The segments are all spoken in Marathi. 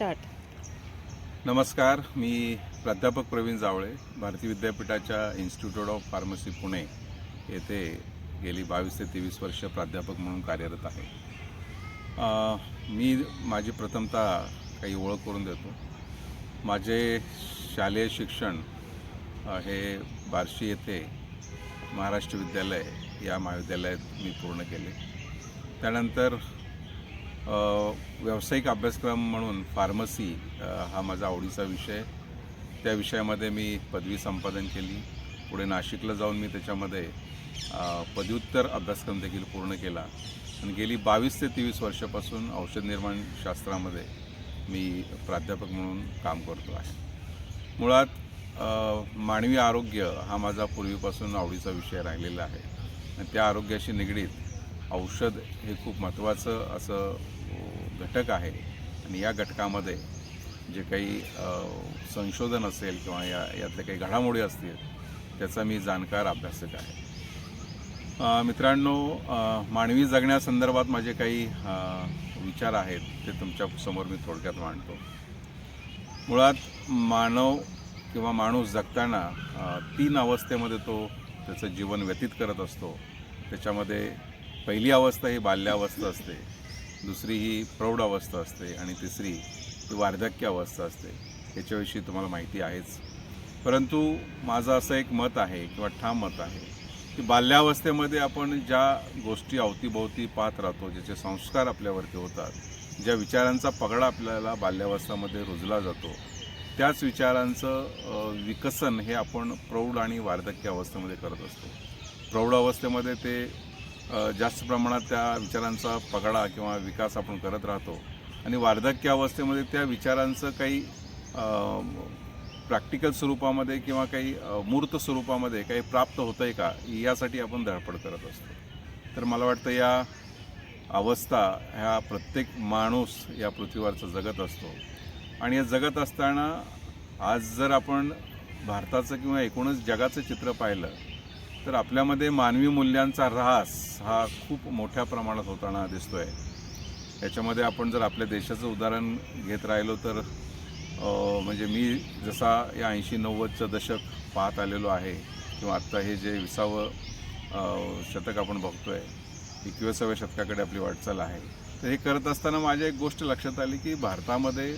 स्टार्ट नमस्कार मी प्राध्यापक प्रवीण जावळे भारती विद्यापीठाच्या इन्स्टिट्यूट ऑफ फार्मसी पुणे येथे गेली बावीस ते तेवीस वर्ष प्राध्यापक म्हणून कार्यरत आहे. मी माझी प्रथमतः काही ओळख करून देतो. माझे शालेय शिक्षण हे बार्शी येथे महाराष्ट्र विद्यालय या महाविद्यालयात मी पूर्ण केले. त्यानंतर व्यावसायिक अभ्यासक्रम म्हणून फार्मसी हा माझा आवडीचा विषय. त्या विषयामध्ये मी पदवी संपादन केली. पुढे नाशिकला जाऊन मी त्याच्यामध्ये पदव्युत्तर अभ्यासक्रम देखील पूर्ण केला. आणि गेली बावीस ते तेवीस वर्षापासून औषध निर्माण शास्त्रामध्ये मी प्राध्यापक म्हणून काम करतो आहे. मुळात मानवी आरोग्य हा माझा पूर्वीपासून आवडीचा विषय राहिलेला आहे. आणि त्या आरोग्याशी निगडीत औषध हे खूप महत्त्वाचं असं घटक आहे. आणि या घटकामध्ये जे काही संशोधन असेल किंवा या यातल्या काही घडामोडी असतील त्याचा मी जाणकार अभ्यासक आहे. मित्रांनो मानवी जगण्यासंदर्भात माझे काही विचार आहेत ते तुमच्यासमोर मी थोडक्यात मांडतो. मुळात मानव किंवा माणूस जगताना तीन अवस्थेमध्ये तो त्याचं जीवन व्यतीत करत असतो. त्याच्यामध्ये पहिली अवस्था ही बाल्यावस्था असते. दुसरी ही प्रौढ अवस्था असते आणि तिसरी ही वार्धक्य अवस्था असते. याच्याविषयी तुम्हाला माहिती आहेच. परंतु माझं असं एक मत आहे किंवा ठाम मत आहे की बाल्यावस्थेमध्ये आपण ज्या गोष्टी अवतीभोवती पाहत राहतो ज्याचे संस्कार आपल्यावरती होतात ज्या विचारांचा पगडा आपल्याला बाल्यावस्थामध्ये रुजला जातो त्याच विचारांचं विकसन हे आपण प्रौढ आणि वार्धक्य अवस्थेमध्ये करत असतो. प्रौढ अवस्थेमध्ये ते जास्त प्रमाणात त्या विचारांचा पगडा किंवा विकास आपण करत राहतो. आणि वार्धक्य अवस्थेमध्ये त्या विचारांचं काही प्रॅक्टिकल स्वरूपामध्ये किंवा काही मूर्त स्वरूपामध्ये काही प्राप्त होतं आहे का? यासाठी आपण धडपड करत असतो. तर मला वाटतं या अवस्था ह्या प्रत्येक माणूस या पृथ्वीवरचा जगत असतो. आणि हे जगत असताना आज जर आपण भारताचं किंवा एकूणच जगाचं चित्र पाहिलं तर आपल्यामध्ये मानवी मूल्यांचा ऱ्हास हा खूप मोठ्या प्रमाणात होताना दिसतो आहे याच्यामध्ये आपण जर आपल्या देशाचं उदाहरण घेत राहिलो तर म्हणजे मी जसा या ऐंशी नव्वदचं दशक पाहत आलेलो आहे किंवा आत्ता हे जे विसावं शतक आपण बघतो आहे एकविसाव्या शतकाकडे आपली वाटचाल आहे. तर हे करत असताना माझ्या एक गोष्ट लक्षात आली की भारतामध्ये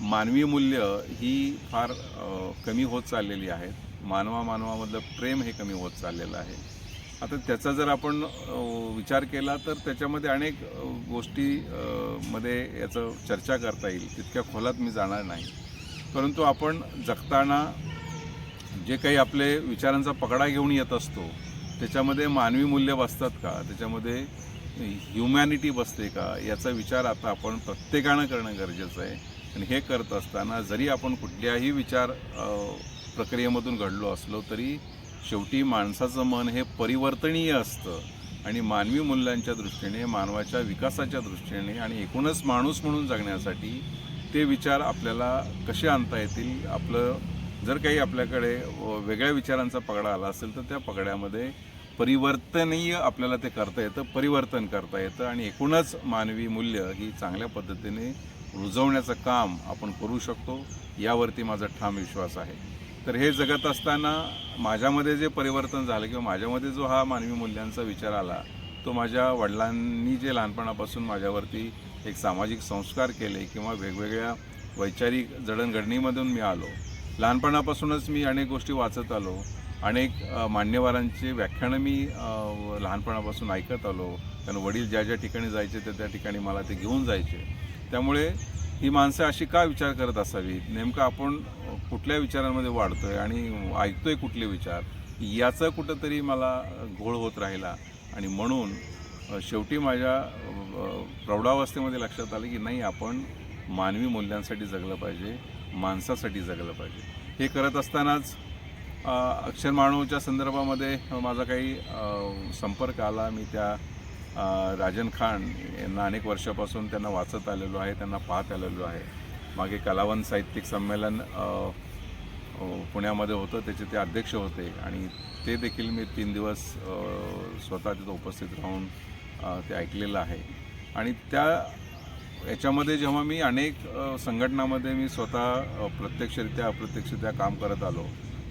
मानवी मूल्य ही फार कमी होत चाललेली आहेत. मानवा मानवामधलं प्रेम हे कमी होत चाललेलं आहे. आता त्याचा जर आपण विचार केला तर त्याच्यामध्ये अनेक गोष्टी मध्ये याचं चर्चा करता येईल. तितक्या खोलात मी जाणार नाही. परंतु आपण जगताना जे काही आपले विचारांचा पगडा घेऊन येत असतो त्याच्यामध्ये मानवी मूल्य बसतात का? त्याच्यामध्ये ह्युमॅनिटी बसते का? याचा विचार आता आपण प्रत्येकानं करणं गरजेचं आहे. आणि हे करत असताना जरी आपण कुठल्याही विचार प्रक्रियेमधून घडलो असलो तरी शेवटी माणसाचं मन हे परिवर्तनीय असतं. आणि मानवी मूल्यांच्या दृष्टीने मानवाच्या विकासाच्या दृष्टीने आणि एकूणच माणूस म्हणून जगण्यासाठी ते विचार आपल्याला कसे आणता येतील? आपलं जर काही आपल्याकडे वेगळ्या विचारांचा पगडा आला असेल तर त्या पगड्यामध्ये परिवर्तनीय आपल्याला ते करता येतं परिवर्तन करता येतं आणि एकूणच मानवी मूल्य ही चांगल्या पद्धतीने रुजवण्याचं काम आपण करू शकतो. यावरती माझा ठाम विश्वास आहे. तर हे जगत असताना माझ्यामध्ये जे परिवर्तन झालं किंवा माझ्यामध्ये जो हा मानवी मूल्यांचा विचार आला तो माझ्या वडिलांनी जे लहानपणापासून माझ्यावरती एक सामाजिक संस्कार केले किंवा वेगवेगळ्या वैचारिक जडणघडणीमधून मी आलो. लहानपणापासूनच मी अनेक गोष्टी वाचत आलो. अनेक अ, मान्यवरांची व्याख्यानं मी लहानपणापासून ऐकत आलो. कारण वडील ज्या ज्या ठिकाणी जायचे त्या त्या ठिकाणी मला ते घेऊन जायचे. त्यामुळे ही माणसं अशी का विचार करत असावी? नेमकं आपण कुठल्या विचारांमध्ये वाढतोय आणि ऐकतोय कुठले विचार? याचं कुठंतरी मला घोळ होत राहिला. आणि म्हणून शेवटी माझ्या प्रौढावस्थेमध्ये लक्षात आलं की नाही आपण मानवी मूल्यांसाठी जगलं पाहिजे माणसासाठी जगलं पाहिजे. हे करत असतानाच अक्षर माणूच्या संदर्भामध्ये माझा काही संपर्क आला. मी त्या राजन खान यांना अनेक वर्षापासून त्यांना वाचत आलेलो आहे त्यांना पाहत आलेलो आहे. मागे कलावंत साहित्यिक संमेलन पुण्यामध्ये होतं त्याचे ते अध्यक्ष होते आणि ते देखील मी तीन दिवस स्वतः तिथं उपस्थित राहून ते ऐकलेलं आहे. आणि त्या याच्यामध्ये जेव्हा मी अनेक संघटनामध्ये मी स्वतः प्रत्यक्षरित्या अप्रत्यक्षरित्या काम करत आलो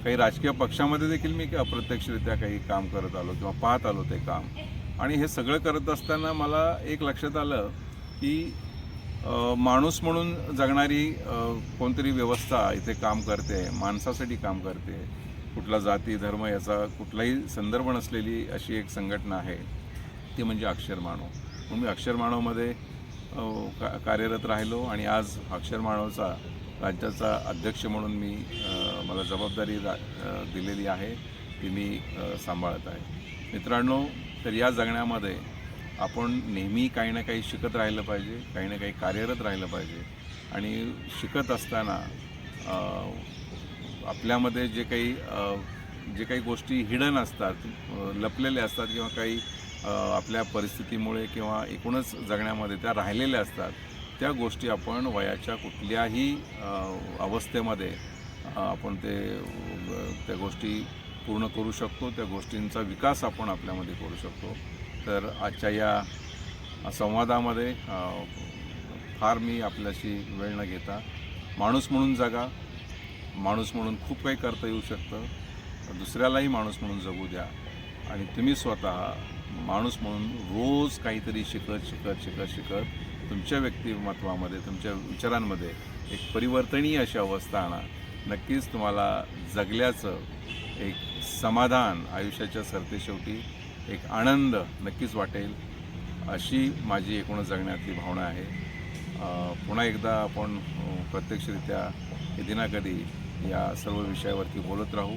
काही राजकीय पक्षामध्ये देखील मी अप्रत्यक्षरित्या काही काम करत आलो किंवा पाहत आलो ते काम. आणि हे सगळं करत असताना मला एक लक्षात आलं की माणूस म्हणून जगणारी कोणतरी व्यवस्था इथे काम करते माणसासाठी काम करते कुठला जाती धर्म याचा कुठलाही संदर्भ नसलेली अशी एक संघटना आहे ती म्हणजे अक्षर मानव. म्हणून मी अक्षर मानवमध्ये का कार्यरत राहिलो आणि आज अक्षर मानवचा राज्याचा अध्यक्ष म्हणून मी मला जबाबदारी रा दिलेली आहे ती मी सांभाळत आहे. मित्रांनो तर या जगण्यामध्ये आपण नेहमी काही ना काही शिकत राहिलं पाहिजे काही ना काही कार्यरत राहिलं पाहिजे. आणि शिकत असताना आपल्यामध्ये जे काही जे काही गोष्टी हिडन असतात लपलेल्या असतात किंवा काही आपल्या परिस्थितीमुळे किंवा एकूणच जगण्यामध्ये त्या राहिलेल्या असतात त्या गोष्टी आपण वयाच्या कुठल्याही अवस्थेमध्ये आपण ते त्या गोष्टी पूर्ण करू शकतो त्या गोष्टींचा विकास आपण आपल्यामध्ये करू शकतो. तर आजच्या या संवादामध्ये फार मी आपल्याशी वेळ न घेता माणूस म्हणून जगा माणूस म्हणून खूप काही करता येऊ शकतं दुसऱ्यालाही माणूस म्हणून जगू द्या आणि तुम्ही स्वतः माणूस म्हणून रोज काहीतरी शिकत शिकत शिकत शिकत तुमच्या व्यक्तिमत्वामध्ये तुमच्या विचारांमध्ये एक परिवर्तनीय अशी अवस्था आणा. नक्कीच तुम्हाला जगल्याचं एक समाधान आयुष्याच्या सरतेशेवटी एक आनंद नक्कीच वाटेल अशी माझी एकूणच जगण्यातली भावना आहे. पुन्हा एकदा आपण प्रत्यक्षरित्या कधी ना कधी या सर्व विषयावरती बोलत राहू.